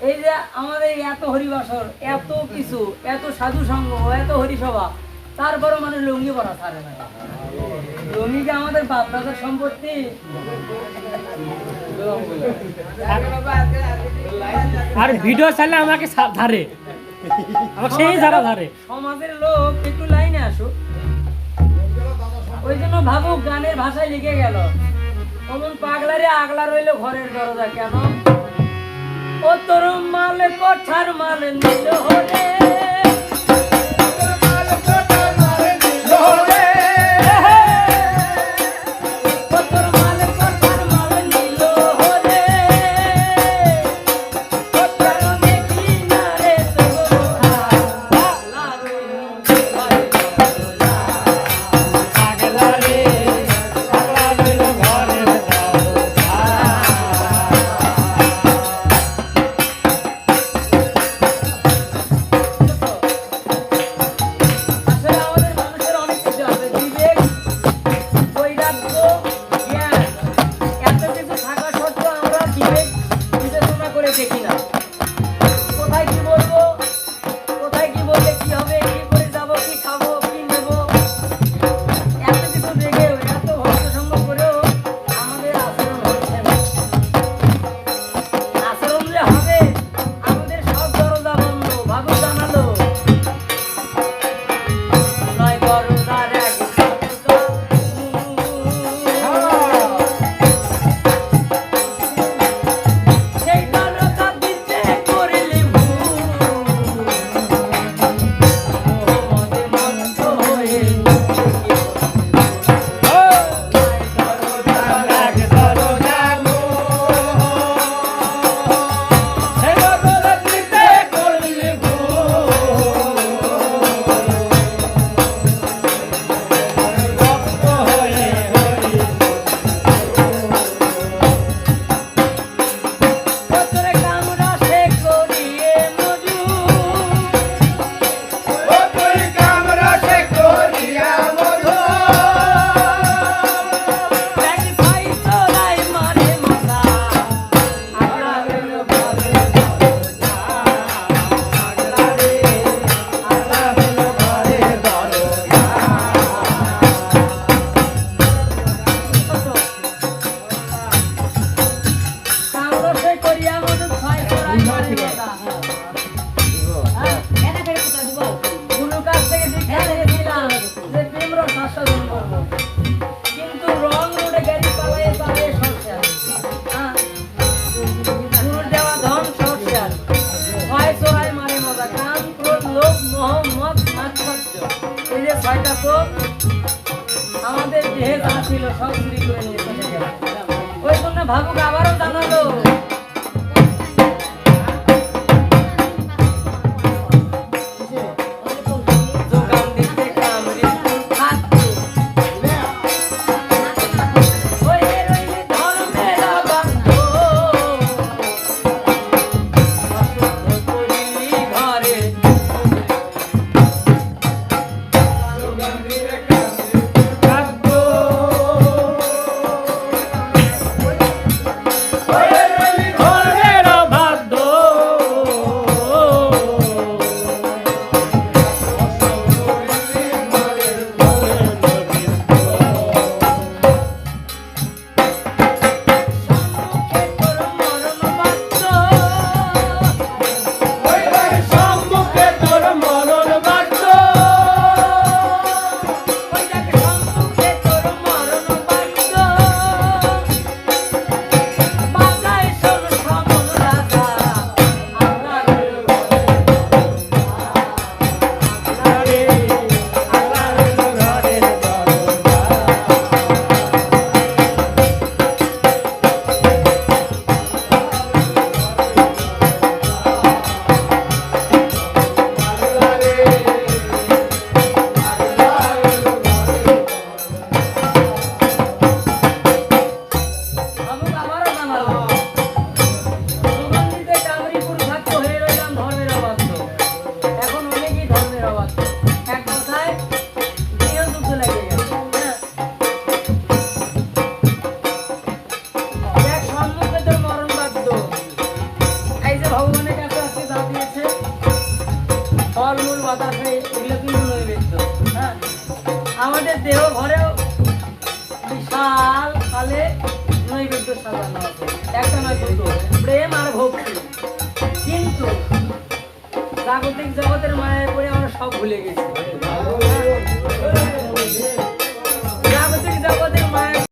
এই যে আমাদের এত হরিবাসর এত কিছু এত সাধু সঙ্গ এত হরিসভা তারপরও মানুষ লুঙ্গি পরা ছাড়ে না। লুঙ্গি কি আমাদের বাপ দাদার সম্পত্তি? আর ভিডিও চাইলে আমাকে ধারে। সমাজের লোক একটু লাইনে আসুক ওই জন্য ভাবুক গানের ভাষায় লিখে গেল। অমন পাগলারে আগলা রইল ঘরের দরজা কেন? ও তোর মাল পঠার মাল নিল একটা আমাদের যে যা ছিল সব চুরি করে নিয়ে চলে গেল ওই জন্য ভাবুক আবারও জানালো। বাতাসে এগুলো কিন্তু নৈবেদ্য হ্যাঁ? আমাদের দেহ ঘরেও বিশাল কালে নৈবেদ্য সাজানো আছে। একটা নয় দুটো। প্রেম আর ভক্তি। কিন্তু জাগতিক জগতের মায়ের পরে আমরা সব ভুলে গেছি।